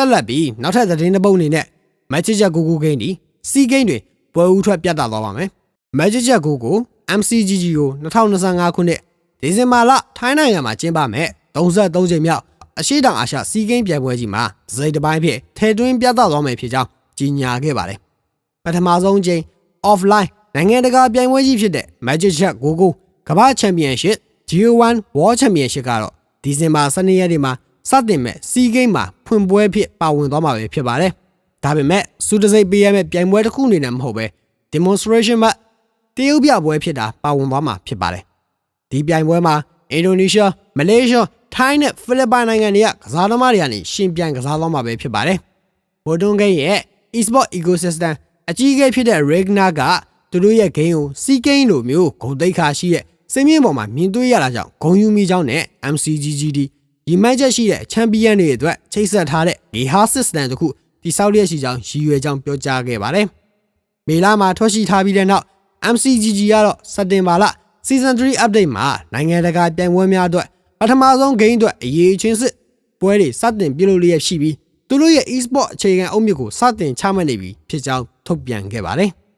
ဆက်လက်ပြီးနောက်ထပ်သတင်းတစ်ပုဒ်အနေနဲ့ Magic Jet ကိုကိုဂိမ်းဒီစီဂိမ်းတွေပွဲဦးထွက်ပြတ်တာသွားပါမယ် Magic Jet ကိုကို MCGG ကို2025ခုနှစ်ဒီဇင်ဘာလထိုင်းနိုင်ငံမှာကျင်းပမယ်33ချိန်မြောက်အရှိတောင်အာရှစီဂိမ်းပြိုင်ပွဲကြီးမှာဒစိမ့်တစ်ပိုင်းဖြစ်ထဲတွင်းပြတ်သွားမယ်ဖြစ်ကြောင်းကြီးညာခဲ့ပါတယ်ပထမဆုံးချိန် offline နိုင်ငံတကာပြိုင်ပွဲကြီးဖြစ်တဲ့ Magic Jet ကိုကိုကမ္ဘာချန်ပီယံရှစ် G1 World Championship ကတော့ဒီဇင်ဘာ12ရက်နေ့မှာ စတင်မဲ့စီဂိမ်းမှာဖွင့်ပွဲဖြစ်ပါဝင်သွားမှာပဲဖြစ်ပါတယ်။ဒါပေမဲ့စူတစိတ်ပေးရမယ့်ပြိုင်ပွဲတစ်ခုအနေနဲ့မဟုတ်ပဲ demonstration မှာတရုတ်ပြပွဲဖြစ်တာပါဝင်သွားမှာဖြစ်ပါတယ်။ဒီပြိုင်ပွဲမှာအင်ဒိုနီးရှား၊မလေးရှား၊ထိုင်းနဲ့ဖိလစ်ပိုင်နိုင်ငံတွေကကစားသမားတွေကနေရှင်ပြိုင်ကစားသွားမှာပဲဖြစ်ပါတယ်။ဘော်တွန်ဂိမ်းရဲ့ e-sport ecosystem အကြီးအကဲဖြစ်တဲ့ Regna ကသူတို့ရဲ့ဂိမ်းကိုစီးဂိမ်းလိုမျိုးဂုံတိတ်ခါရှိတဲ့စင်မြင့်ပေါ်မှာမြင်တွေ့ရတာကြောင့်ဂုံယူမိကြောင်းနဲ့ MCGGD ဒီမိုက်ချက်ရှိတဲ့ချန်ပီယံတွေအတွက်ချိတ်ဆက်ထားတဲ့ Geha System တခုတိစောက်လျက်ရှိကြောင်းရည်ရွယ်ကြောင်းပြောကြားခဲ့ပါတယ်။မေလာမှာထွက်ရှိထားပြီးတဲ့နောက် MCGG ကတော့စက်တင်ဘာလ Season 3 Update မှာနိုင်ငံတကာပြိုင်ပွဲများအတွက်ပထမဆုံးဂိမ်းအတွက်အရေးချင်းစစ်ပွဲတွေစတင်ပြုလုပ်လျက်ရှိပြီးသူတို့ရဲ့ e-sport အခြေခံအုတ်မြစ်ကိုစတင်ချမှတ်နေပြီဖြစ်ကြောင်းထုတ်ပြန်ခဲ့ပါတယ်။